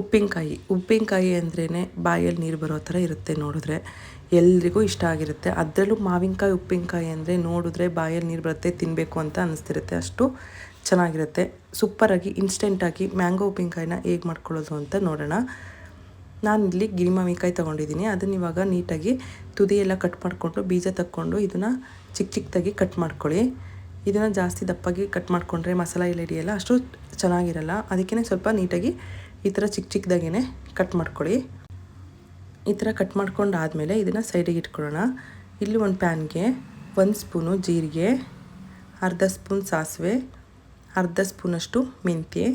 ಉಪ್ಪಿನಕಾಯಿ ಉಪ್ಪಿನಕಾಯಿ ಅಂದ್ರೇ ಬಾಯಲ್ಲಿ ನೀರು ಬರೋ ಥರ ಇರುತ್ತೆ ನೋಡಿದ್ರೆ. ಎಲ್ರಿಗೂ ಇಷ್ಟ ಆಗಿರುತ್ತೆ. ಅದರಲ್ಲೂ ಮಾವಿನಕಾಯಿ, ಉಪ್ಪಿನಕಾಯಿ ಅಂದರೆ ನೋಡಿದ್ರೆ ಬಾಯಲ್ಲಿ ನೀರು ಬರುತ್ತೆ ತಿನ್ನಬೇಕು ಅಂತ ಅನ್ನಿಸ್ತಿರುತ್ತೆ ಅಷ್ಟು ಚೆನ್ನಾಗಿರುತ್ತೆ. ಸೂಪರಾಗಿ ಇನ್ಸ್ಟೆಂಟಾಗಿ ಮ್ಯಾಂಗೋ ಉಪ್ಪಿನಕಾಯಿನ ಹೇಗೆ ಮಾಡ್ಕೊಳ್ಳೋದು ಅಂತ ನೋಡೋಣ. ನಾನು ಇಲ್ಲಿ ಗಿರಿ ಮಾವಿನಕಾಯಿ ತೊಗೊಂಡಿದ್ದೀನಿ. ಅದನ್ನ ಇವಾಗ ನೀಟಾಗಿ ತುದಿಯೆಲ್ಲ ಕಟ್ ಮಾಡಿಕೊಂಡು, ಬೀಜ ತಕ್ಕೊಂಡು ಇದನ್ನು ಚಿಕ್ಕ ಚಿಕ್ಕದಾಗಿ ಕಟ್ ಮಾಡ್ಕೊಳ್ಳಿ. ಇದನ್ನು ಜಾಸ್ತಿ ದಪ್ಪಾಗಿ ಕಟ್ ಮಾಡಿಕೊಂಡ್ರೆ ಮಸಾಲ ಎಲ್ಲ ಹಿಡಿಯಲ್ಲ, ಅಷ್ಟು ಚೆನ್ನಾಗಿರಲ್ಲ. ಅದಕ್ಕೇ ಸ್ವಲ್ಪ ನೀಟಾಗಿ ಈ ಥರ ಚಿಕ್ಕ ಚಿಕ್ಕದಾಗೇ ಕಟ್ ಮಾಡ್ಕೊಳ್ಳಿ. ಈ ಥರ ಕಟ್ ಮಾಡ್ಕೊಂಡು ಆದಮೇಲೆ ಇದನ್ನು ಸೈಡಿಗೆ ಇಟ್ಕೊಳ್ಳೋಣ. ಇಲ್ಲಿ ಒಂದು ಪ್ಯಾನ್ಗೆ ಒಂದು ಸ್ಪೂನು ಜೀರಿಗೆ, ಅರ್ಧ ಸ್ಪೂನ್ ಸಾಸಿವೆ, ಅರ್ಧ ಸ್ಪೂನಷ್ಟು ಮೆಂತ್ಯೆ,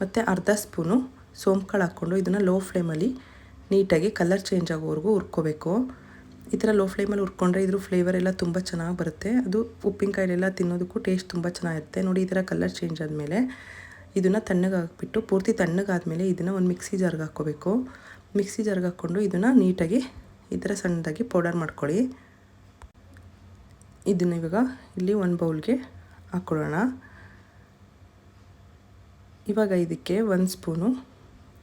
ಮತ್ತು ಅರ್ಧ ಸ್ಪೂನು ಸೋಂಪುಗಳು ಹಾಕ್ಕೊಂಡು ಇದನ್ನು ಲೋ ಫ್ಲೇಮಲ್ಲಿ ನೀಟಾಗಿ ಕಲರ್ ಚೇಂಜ್ ಆಗೋವರೆಗೂ ಹುರ್ಕೋಬೇಕು. ಈ ಥರ ಲೋ ಫ್ಲೇಮಲ್ಲಿ ಹುರ್ಕೊಂಡ್ರೆ ಇದ್ರ ಫ್ಲೇವರ್ ಎಲ್ಲ ತುಂಬ ಚೆನ್ನಾಗಿ ಬರುತ್ತೆ. ಅದು ಉಪ್ಪಿನಕಾಯಿಲೆಲ್ಲ ತಿನ್ನೋದಕ್ಕೂ ಟೇಸ್ಟ್ ತುಂಬ ಚೆನ್ನಾಗಿರುತ್ತೆ. ನೋಡಿ ಈ ಥರ ಕಲರ್ ಚೇಂಜ್ ಆದಮೇಲೆ ಇದನ್ನು ತಣ್ಣಗೆ ಹಾಕ್ಬಿಟ್ಟು, ಪೂರ್ತಿ ತಣ್ಣಗಾದಮೇಲೆ ಇದನ್ನು ಒಂದು ಮಿಕ್ಸಿ ಜಾರ್ಗೆ ಹಾಕ್ಕೋಬೇಕು. ಮಿಕ್ಸಿ ಜಾರ್ಗೆ ಹಾಕ್ಕೊಂಡು ಇದನ್ನು ನೀಟಾಗಿ, ಈ ಥರ ಸಣ್ಣದಾಗಿ ಪೌಡರ್ ಮಾಡ್ಕೊಳ್ಳಿ. ಇದನ್ನು ಇವಾಗ ಇಲ್ಲಿ ಒಂದು ಬೌಲ್ಗೆ ಹಾಕ್ಕೊಳ್ಳೋಣ. ಇವಾಗ ಇದಕ್ಕೆ ಒಂದು ಸ್ಪೂನು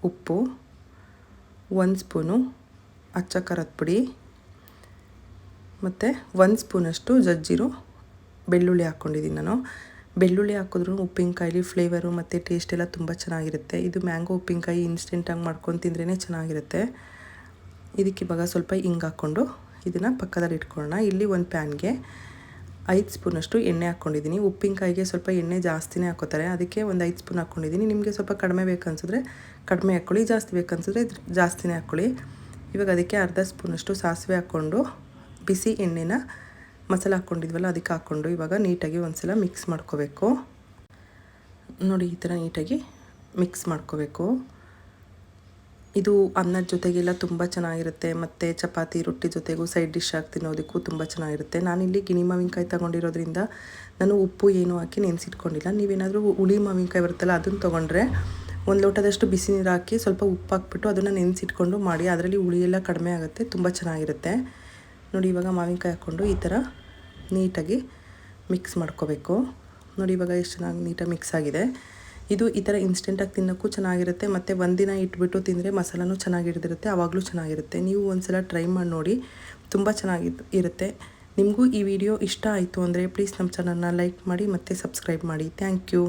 ಉಪ್ಪು, ಒಂದು ಸ್ಪೂನು ಅಚ್ಚ ಖಾರದ ಪುಡಿ, ಮತ್ತು ಒಂದು ಸ್ಪೂನಷ್ಟು ಜಜ್ಜಿರು ಬೆಳ್ಳುಳ್ಳಿ ಹಾಕ್ಕೊಂಡಿದ್ದೀನಿ ನಾನು. ಬೆಳ್ಳುಳ್ಳಿ ಹಾಕಿದ್ರು ಉಪ್ಪಿನಕಾಯಿ ಫ್ಲೇವರು ಮತ್ತು ಟೇಸ್ಟ್ ಎಲ್ಲ ತುಂಬ ಚೆನ್ನಾಗಿರುತ್ತೆ. ಇದು ಮ್ಯಾಂಗೋ ಉಪ್ಪಿನಕಾಯಿ ಇನ್ಸ್ಟೆಂಟಾಗಿ ಮಾಡ್ಕೊಂಡು ತಿಂದ್ರೇ ಚೆನ್ನಾಗಿರುತ್ತೆ. ಇದಕ್ಕೆ ಇವಾಗ ಸ್ವಲ್ಪ ಹಿಂಗೆ ಹಾಕ್ಕೊಂಡು ಇದನ್ನು ಪಕ್ಕದಲ್ಲಿ ಇಟ್ಕೊಳ್ಳೋಣ. ಇಲ್ಲಿ ಒಂದು ಪ್ಯಾನ್ಗೆ ಐದು ಸ್ಪೂನಷ್ಟು ಎಣ್ಣೆ ಹಾಕ್ಕೊಂಡಿದ್ದೀನಿ. ಉಪ್ಪಿನಕಾಯಿಗೆ ಸ್ವಲ್ಪ ಎಣ್ಣೆ ಜಾಸ್ತಿನೇ ಹಾಕೋತಾರೆ. ಅದಕ್ಕೆ ಒಂದು ಐದು ಸ್ಪೂನ್ ಹಾಕ್ಕೊಂಡಿದ್ದೀನಿ. ನಿಮಗೆ ಸ್ವಲ್ಪ ಕಡಿಮೆ ಬೇಕನ್ಸಿದ್ರೆ ಕಡಿಮೆ ಹಾಕ್ಕೊಳ್ಳಿ ಜಾಸ್ತಿ ಬೇಕನ್ಸಿದ್ರೆ ಜಾಸ್ತಿನೇ ಹಾಕ್ಕೊಳ್ಳಿ ಇವಾಗ ಅದಕ್ಕೆ ಅರ್ಧ ಸ್ಪೂನಷ್ಟು ಸಾಸಿವೆ ಹಾಕ್ಕೊಂಡು ಬಿಸಿ ಎಣ್ಣೆನ ಮಸಾಲೆ ಹಾಕ್ಕೊಂಡಿದ್ವಲ್ಲ, ಅದಕ್ಕೆ ಹಾಕ್ಕೊಂಡು ಇವಾಗ ನೀಟಾಗಿ ಒಂದ್ಸಲ ಮಿಕ್ಸ್ ಮಾಡ್ಕೋಬೇಕು. ನೋಡಿ, ಈ ಥರ ನೀಟಾಗಿ ಮಿಕ್ಸ್ ಮಾಡ್ಕೋಬೇಕು. ಇದು ಅನ್ನದ ಜೊತೆಗೆಲ್ಲ ತುಂಬ ಚೆನ್ನಾಗಿರುತ್ತೆ. ಮತ್ತು ಚಪಾತಿ, ರೊಟ್ಟಿ ಜೊತೆಗೂ ಸೈಡ್ ಡಿಶ್ ಹಾಕಿ ತಿನ್ನೋದಕ್ಕೂ ತುಂಬ ಚೆನ್ನಾಗಿರುತ್ತೆ. ನಾನಿಲ್ಲಿ ಗಿಣಿ ಮಾವಿನಕಾಯಿ ತೊಗೊಂಡಿರೋದ್ರಿಂದ ನಾನು ಉಪ್ಪು ಏನು ಹಾಕಿ ನೆನೆಸಿಟ್ಕೊಂಡಿಲ್ಲ. ನೀವೇನಾದರೂ ಹುಳಿ ಮಾವಿನಕಾಯಿ ಬರುತ್ತಲ್ಲ ಅದನ್ನು ತೊಗೊಂಡ್ರೆ ಒಂದು ಲೋಟದಷ್ಟು ಬಿಸಿ ನೀರು ಹಾಕಿ ಸ್ವಲ್ಪ ಉಪ್ಪು ಹಾಕ್ಬಿಟ್ಟು ಅದನ್ನು ನೆನೆಸಿಟ್ಕೊಂಡು ಮಾಡಿ, ಅದರಲ್ಲಿ ಹುಳಿ ಎಲ್ಲ ಕಡಿಮೆ ಆಗುತ್ತೆ, ತುಂಬ ಚೆನ್ನಾಗಿರುತ್ತೆ. ನೋಡಿ, ಇವಾಗ ಮಾವಿನಕಾಯಿ ಹಾಕ್ಕೊಂಡು ಈ ಥರ ನೀಟಾಗಿ ಮಿಕ್ಸ್ ಮಾಡ್ಕೋಬೇಕು. ನೋಡಿ, ಇವಾಗ ಎಷ್ಟು ಚೆನ್ನಾಗಿ ನೀಟಾಗಿ ಮಿಕ್ಸ್ ಆಗಿದೆ. ಇದು ಈ ಥರ ಇನ್ಸ್ಟೆಂಟಾಗಿ ತಿನ್ನೋಕ್ಕೂ ಚೆನ್ನಾಗಿರುತ್ತೆ, ಮತ್ತು ಒಂದಿನ ಇಟ್ಬಿಟ್ಟು ತಿಂದರೆ ಮಸಾಲನೂ ಚೆನ್ನಾಗಿ ಹಿಡಿದಿರುತ್ತೆ ಆವಾಗಲೂ ಚೆನ್ನಾಗಿರುತ್ತೆ. ನೀವು ಒಂದ್ಸಲ ಟ್ರೈ ಮಾಡಿ ನೋಡಿ, ತುಂಬ ಚೆನ್ನಾಗಿ ಇರುತ್ತೆ. ನಿಮಗೂ ಈ ವಿಡಿಯೋ ಇಷ್ಟ ಆಯಿತು ಅಂದರೆ ಪ್ಲೀಸ್ ನಮ್ಮ ಚಾನಲ್ನ ಲೈಕ್ ಮಾಡಿ, ಮತ್ತು ಸಬ್ಸ್ಕ್ರೈಬ್ ಮಾಡಿ. Thank you